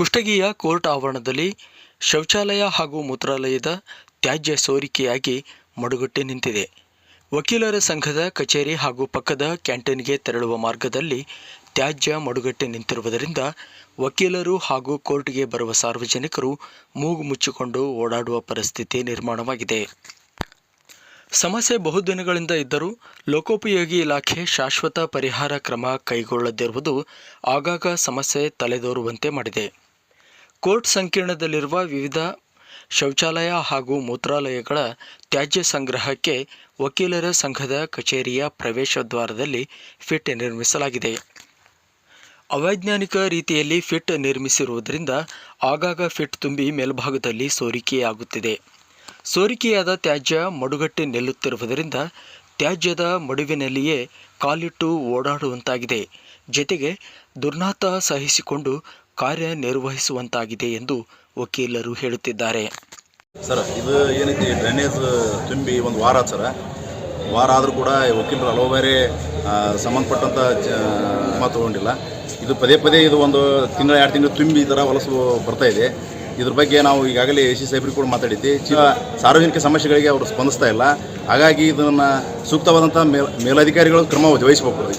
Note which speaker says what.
Speaker 1: ಕುಷ್ಟಗಿಯ court ಆವರಣದಲ್ಲಿ ಶೌಚಾಲಯ ಹಾಗೂ ಮೂತ್ರಾಲಯದ ತ್ಯಾಜ್ಯ ಸೋರಿಕೆಯಾಗಿ ಮಡುಗಟ್ಟಿ ನಿಂತಿದೆ. ವಕೀಲರ ಸಂಘದ ಕಚೇರಿ ಹಾಗೂ ಪಕ್ಕದ ಕ್ಯಾಂಟೀನ್ಗೆ ತೆರಳುವ ಮಾರ್ಗದಲ್ಲಿ ತ್ಯಾಜ್ಯ ಮಡುಗಟ್ಟಿ ನಿಂತಿರುವುದರಿಂದ ವಕೀಲರು ಹಾಗೂ ಕೋರ್ಟ್ಗೆ ಬರುವ ಸಾರ್ವಜನಿಕರು ಮೂಗು ಮುಚ್ಚಿಕೊಂಡು ಓಡಾಡುವ ಪರಿಸ್ಥಿತಿ ನಿರ್ಮಾಣವಾಗಿದೆ. ಸಮಸ್ಯೆ ಬಹುದಿನಗಳಿಂದ ಇದ್ದರೂ ಲೋಕೋಪಯೋಗಿ ಇಲಾಖೆ ಶಾಶ್ವತ ಪರಿಹಾರ ಕ್ರಮ ಕೈಗೊಳ್ಳದಿರುವುದು ಆಗಾಗ ಸಮಸ್ಯೆ ತಲೆದೋರುವಂತೆ ಮಾಡಿದೆ. ಕೋರ್ಟ್ ಸಂಕೀರ್ಣದಲ್ಲಿರುವ ವಿವಿಧ ಶೌಚಾಲಯ ಹಾಗೂ ಮೂತ್ರಾಲಯಗಳ ತ್ಯಾಜ್ಯ ಸಂಗ್ರಹಕ್ಕೆ ವಕೀಲರ ಸಂಘದ ಕಚೇರಿಯ ಪ್ರವೇಶ ದ್ವಾರದಲ್ಲಿ ಫಿಟ್ ನಿರ್ಮಿಸಲಾಗಿದೆ. ಅವೈಜ್ಞಾನಿಕ ರೀತಿಯಲ್ಲಿ ಫಿಟ್ ನಿರ್ಮಿಸಿರುವುದರಿಂದ ಆಗಾಗ ಫಿಟ್ ತುಂಬಿ ಮೇಲ್ಭಾಗದಲ್ಲಿ ಸೋರಿಕೆಯಾಗುತ್ತಿದೆ. ಸೋರಿಕೆಯಾದ ತ್ಯಾಜ್ಯ ಮಡುಗಟ್ಟಿ ನಿಲ್ಲುತ್ತಿರುವುದರಿಂದ ತ್ಯಾಜ್ಯದ ಮಡುವಿನಲ್ಲಿಯೇ ಕಾಲಿಟ್ಟು ಓಡಾಡುವಂತಾಗಿದೆ. ಜೊತೆಗೆ ದುರ್ನಾತ ಸಹಿಸಿಕೊಂಡು ಕಾರ್ಯನಿರ್ವಹಿಸುವಂತಾಗಿದೆ ಎಂದು ವಕೀಲರು ಹೇಳುತ್ತಿದ್ದಾರೆ.
Speaker 2: ಸರ್, ಇದು ಏನೈತಿ ಡ್ರೈನೇಜ್ ತುಂಬಿ ಒಂದು ವಾರ ಸರ್ ಸರ? ವಾರ ಆದರೂ ಕೂಡ ವಕೀಲರು ಹಲವು ಬಾರಿ ಸಂಬಂಧಪಟ್ಟಂಥ ಕ್ರಮ ತಗೊಂಡಿಲ್ಲ. ಇದು ಪದೇ ಪದೇ ಇದು ಒಂದು ತಿಂಗಳ, ಎರಡು ತಿಂಗಳು ತುಂಬಿ ಈ ಥರ ವಲಸು ಬರ್ತಾ ಇದೆ. ಇದ್ರ ಬಗ್ಗೆ ನಾವು ಈಗಾಗಲೇ ಎ ಸಿ ಸಾಹೇಬ್ರಿಗೆ ಕೂಡ ಮಾತಾಡಿದ್ದೆ ಚಿ- ಸಾರ್ವಜನಿಕ ಸಮಸ್ಯೆಗಳಿಗೆ ಅವರು ಸ್ಪಂದಿಸ್ತಾ ಇಲ್ಲ. ಹಾಗಾಗಿ ಇದನ್ನು ಸೂಕ್ತವಾದಂಥ ಮೇಲ್, ಮೇಲಧಿಕಾರಿಗಳು ಕ್ರಮ ವಹಿಸಬೇಕು.